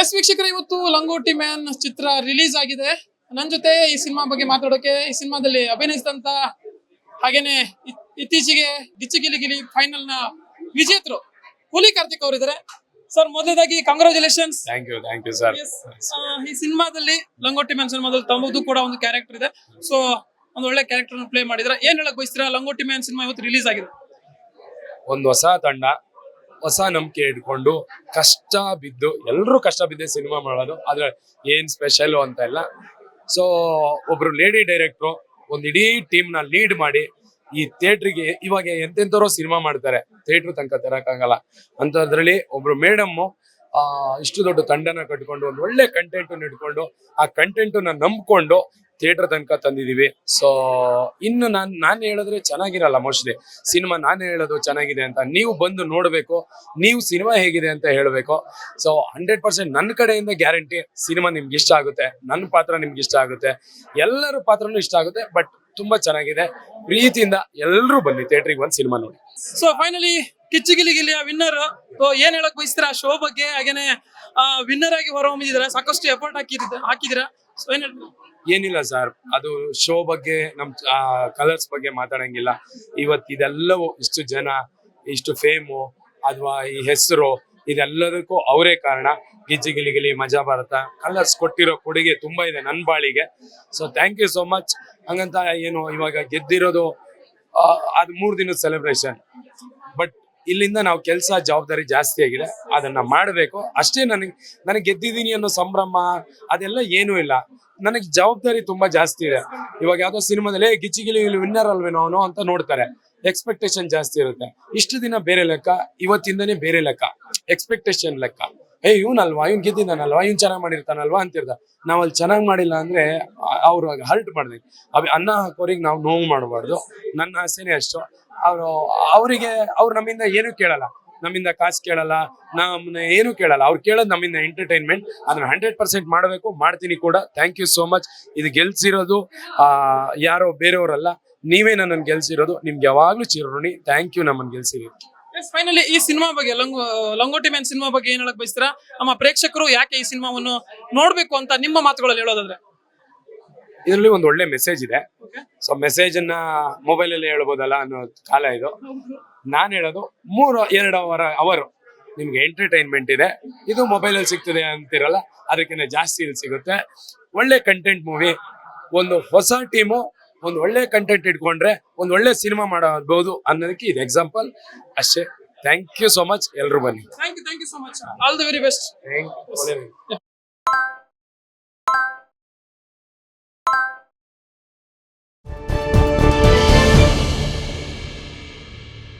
S ವೀಕ್ಷಕರ ಇವತ್ತು ಲಂಗೋಟಿ man ಚಿತ್ರ release ಆಗಿದೆ. ನನ್ನ ಜೊತೆ ಈ ಸಿನಿಮಾ ಬಗ್ಗೆ ಮಾತಾಡೋಕೆ ಈ ಸಿನಿಮಾದಲ್ಲಿ ಅಭಿನಯಿಸಿದಂತ ಹಾಗೇನೆ ಇತ್ತೀಚೆಗೆ ಗಿಚ್ಚಿ ಗಿಲಿ ಫೈನಲ್ನ ವಿಜೇತರು ಹುಲಿ ಕಾರ್ತಿಕ್ ಅವರಿದ್ದಾರೆ. Sir ಮೊದಲದಾಗಿ congratulations thank you thank you sir ಈ ಸಿನಿಮಾದಲ್ಲಿ ಲಂಗೋಟಿ ಮ್ಯಾನ್ ಸಿನಿಮಾದಲ್ಲಿ ತಮ್ಮದು ಕೂಡ ಒಂದು ಕ್ಯಾರೆಕ್ಟರ್ ಇದೆ. ಸೊ ಒಂದು ಒಳ್ಳೆ ಕ್ಯಾರೆಕ್ಟರ್ ಪ್ಲೇ ಮಾಡಿದ್ರೆ ಏನ್ ಹೇಳಕ್ ಬಯಸ್ತೀರಾ? ಲಂಗೋಟಿ ಮ್ಯಾನ್ ಸಿನಿಮಾ ಇವತ್ತು ರಿಲೀಸ್ ಆಗಿದೆ. ಒಂದು ಹೊಸ ತಂಡ. ಹೊಸ ನಂಬಿಕೆ ಇಟ್ಕೊಂಡು ಕಷ್ಟ ಬಿದ್ದು ಎಲ್ಲರೂ ಕಷ್ಟ ಬಿದ್ದೆ ಸಿನಿಮಾ ಮಾಡೋದು, ಆದ್ರೆ ಏನ್ ಸ್ಪೆಷಲ್ ಅಂತ ಇಲ್ಲ. ಸೊ ಒಬ್ರು ಲೇಡಿ ಡೈರೆಕ್ಟ್ರು ಒಂದ್ ಇಡೀ ಟೀಮ್ನ ಲೀಡ್ ಮಾಡಿ ಈ ಥಿಯೇಟ್ರಿಗೆ ಇವಾಗ ಎಂತೆಂಥವ್ರೋ ಸಿನಿಮಾ ಮಾಡ್ತಾರೆ. ಥಿಯೇಟ್ರ್ ತನಕ ತರಕಾಗಲ್ಲ. ಅಂತದ್ರಲ್ಲಿ ಒಬ್ರು ಮೇಡಮ್ ಇಷ್ಟು ದೊಡ್ಡ ತಂಡನ ಕಟ್ಕೊಂಡು, ಒಂದು ಒಳ್ಳೆ ಕಂಟೆಂಟ್ ಇಟ್ಕೊಂಡು, ಆ ಕಂಟೆಂಟ್ ನಂಬ್ಕೊಂಡು ಥಿಯೇಟರ್ ತನಕ ತಂದಿದೀವಿ. ಸೊ ಇನ್ನು ನಾನ್, ನಾನು ಹೇಳಿದ್ರೆ ಚೆನ್ನಾಗಿರಲ್ಲ ಮೋಸ್ಟ್ಲಿ. ಸಿನಿಮಾ ನಾನು ಹೇಳೋದು ಚೆನ್ನಾಗಿದೆ ಅಂತ. ನೀವು ಬಂದು ನೋಡಬೇಕು. ನೀವು ಸಿನಿಮಾ ಹೇಗಿದೆ ಅಂತ ಹೇಳಬೇಕು. ಸೊ ಹಂಡ್ರೆಡ್ ಪರ್ಸೆಂಟ್ ನನ್ನ ಕಡೆಯಿಂದ ಗ್ಯಾರಂಟಿ ಸಿನಿಮಾ ನಿಮ್ಗೆ ಇಷ್ಟ ಆಗುತ್ತೆ. ನನ್ನ ಪಾತ್ರ ನಿಮ್ಗೆ ಇಷ್ಟ ಆಗುತ್ತೆ. ಎಲ್ಲರ ಪಾತ್ರನೂ ಇಷ್ಟ ಆಗುತ್ತೆ ಬಟ್ ತುಂಬಾ ಚೆನ್ನಾಗಿದೆ. ಪ್ರೀತಿಯಿಂದ ಎಲ್ಲರೂ ಬನ್ನಿ ಥಿಯೇಟ್ರಿಗೆ ಬಂದು ಸಿನಿಮಾ ನೋಡಿ. ಸೊ ಫೈನಲಿ ಕಿಚ್ಚಿಗಿಲಿಗಿಲಿಯ ಗಿಲಿ ಗಿಲಿಯ ವಿನ್ನರ್ ಏನ್ ಹೇಳಕ್ ಬಯಸ್ತೀರಾ? ಶೋ ಬಗ್ಗೆ ಹಾಗೇನೆ ವಿನ್ನರ್ ಆಗಿ ಹೊರಹೊಮ್ಮಿದಿರ ಸಾಕಷ್ಟು ಎಫರ್ಟ್ ಹಾಕಿದ್ರ ಹಾಕಿದಿರಾ ಸೊ ಏನಿಲ್ಲ ಸರ್ ಅದು ಶೋ ಬಗ್ಗೆ, ನಮ್ ಕಲರ್ಸ್ ಬಗ್ಗೆ ಮಾತಾಡಂಗಿಲ್ಲ. ಇವತ್ತು ಇದೆಲ್ಲವೂ ಇಷ್ಟು ಜನ, ಇಷ್ಟು ಫೇಮು ಅಥವಾ ಈ ಹೆಸರು, ಇದೆಲ್ಲದಕ್ಕೂ ಅವರೇ ಕಾರಣ. ಗಿಜ್ಜಿ ಗಿಲಿ ಗಿಲಿ ಮಜಾ ಭಾರತ. ಕಲರ್ಸ್ ಕೊಟ್ಟಿರೋ ಕೊಡುಗೆ ತುಂಬಾ ಇದೆ ನನ್ನ ಬಾಳಿಗೆ. So thank you so much ಹಂಗಂತ ಏನು ಇವಾಗ ಗೆದ್ದಿರೋದು ಅದು ಮೂರ್ ದಿನದ ಸೆಲೆಬ್ರೇಷನ್ ಬಟ್ ಇಲ್ಲಿಂದ ನಾವು ಕೆಲಸ ಜವಾಬ್ದಾರಿ ಜಾಸ್ತಿ ಆಗಿದೆ. ಅದನ್ನ ಮಾಡಬೇಕು. ಅಷ್ಟೇ ನನಗೆ ನನಗೆ ಗೆದ್ದಿದ್ದೀನಿ ಅನ್ನೋ ಸಂಭ್ರಮ ಅದೆಲ್ಲ ಏನೂ ಇಲ್ಲ. ನನಗೆ ಜವಾಬ್ದಾರಿ ತುಂಬಾ ಜಾಸ್ತಿ ಇದೆ. ಇವಾಗ ಯಾವ್ದೋ ಸಿನಿಮಾದಲ್ಲಿ "ಏ, ಗಿಚ್ಚಿ ಗಿಲಿ ವಿನ್ನರ್ ಅವನು? ಅಂತ ನೋಡ್ತಾರೆ. ಎಕ್ಸ್ಪೆಕ್ಟೇಷನ್ ಜಾಸ್ತಿ ಇರುತ್ತೆ. ಇಷ್ಟು ದಿನ ಬೇರೆ ಲೆಕ್ಕ ಇವತ್ತಿಂದನೇ ಬೇರೆ ಲೆಕ್ಕ. ಎಕ್ಸ್ಪೆಕ್ಟೇಷನ್ ಲೆಕ್ಕ. ಏ ಇವ್ನಲ್ವಾ? ಇವ್ನ್ ಗೆದ್ದಿದ್ದಾನಲ್ವಾ ಇವ್ನು ಚೆನ್ನಾಗಿ ಮಾಡಿರ್ತಾನಲ್ವಾ? ಅಂತಿರ್ದ. ನಾವ್ ಅಲ್ಲಿ ಚೆನ್ನಾಗ್ ಮಾಡಿಲ್ಲ ಅಂದ್ರೆ ಅವ್ರು ಹರ್ಟ್ ಮಾಡ್ದಂಗೆ ಅವ್ ಅನ್ನ ಹಾಕೋರಿಗೆ ನಾವು ನೋವು ಮಾಡಬಾರ್ದು. ನನ್ನ ಆಸೆನೇ ಅಷ್ಟು. ಅವರು, ಅವರಿಗೆ, ಅವ್ರು ನಮ್ಮಿಂದ ಏನು ಕೇಳಲ್ಲ. ನಮ್ಮಿಂದ ಕಾಸು ಕೇಳಲ್ಲ. ನಮ್ಮನ್ನ ಏನು ಕೇಳಲ್ಲ. ಅವ್ರು ಕೇಳೋದು ನಮ್ಮಿಂದ ಎಂಟರ್ಟೈನ್ಮೆಂಟ್ ಅದನ್ನ ಹಂಡ್ರೆಡ್ ಪರ್ಸೆಂಟ್ ಮಾಡಬೇಕು. ಮಾಡ್ತೀನಿ ಕೂಡ. ಥ್ಯಾಂಕ್ ಯು ಸೋ ಮಚ್ ಇದು ಗೆಲ್ಸಿರೋದು, ಆ, ಯಾರೋ ಬೇರೆಯವರಲ್ಲ. ನೀವೇ ನನ್ನನ್ನು ಗೆಲ್ಸಿರೋದು. ನಿಮ್ಗೆ ಯಾವಾಗ್ಲೂ ಚಿರೋಣಿ ಥ್ಯಾಂಕ್ ಯು ನಮ್ಮನ್ನು ಗೆಲ್ಸಿರೋದು ಫೈನಲಿ ಈ ಸಿನಿಮಾ ಬಗ್ಗೆ ಲಂಗೋ ಲಂಗೋಟಿ ಮ್ಯಾನ್ ಸಿನಿಮಾ ಬಗ್ಗೆ ಏನ್ ಹೇಳಕ್ ಬಯಸ್ತೀರಾ? ನಮ್ಮ ಪ್ರೇಕ್ಷಕರು ಯಾಕೆ ಈ ಸಿನಿಮಾವನ್ನು ನೋಡ್ಬೇಕು ಅಂತ ನಿಮ್ಮ ಮಾತುಗಳಲ್ಲಿ ಹೇಳೋದಾದ್ರೆ. ಇದರಲ್ಲಿ ಒಂದು ಒಳ್ಳೆ ಮೆಸೇಜ್ ಇದೆ. ಸೊ ಮೆಸೇಜ್ ಅನ್ನ ಮೊಬೈಲ್ ಅಲ್ಲಿ ಹೇಳ್ಬೋದಲ್ಲ ಅನ್ನೋ ಕಾಲ ಇದು. ನಾನ್ ಹೇಳೋದು ಮೂರು ಎರಡು ಅವರ ಅವರು ನಿಮ್ಗೆ ಎಂಟರ್ಟೈನ್ಮೆಂಟ್ ಇದೆ. ಇದು ಮೊಬೈಲ್ ಅಲ್ಲಿ ಸಿಗ್ತದೆ ಅಂತಿರಲ್ಲ ಅದಕ್ಕಿಂತ ಜಾಸ್ತಿ ಇಲ್ಲಿ ಸಿಗುತ್ತೆ. ಒಳ್ಳೆ ಕಂಟೆಂಟ್ ಮೂವಿ ಒಂದು ಹೊಸ ಟೀಮು ಒಂದು ಒಳ್ಳೆ ಕಂಟೆಂಟ್ ಇಟ್ಕೊಂಡ್ರೆ ಒಂದು ಒಳ್ಳೆ ಸಿನಿಮಾ ಮಾಡಬಹುದು ಅನ್ನೋದಕ್ಕೆ ಇದು ಎಕ್ಸಾಂಪಲ್ ಅಷ್ಟೇ. ಥ್ಯಾಂಕ್ ಯು ಸೋ ಮಚ್ ಎಲ್ರು ಬನ್ನಿ. Thank you thank you so much all the very best thank you.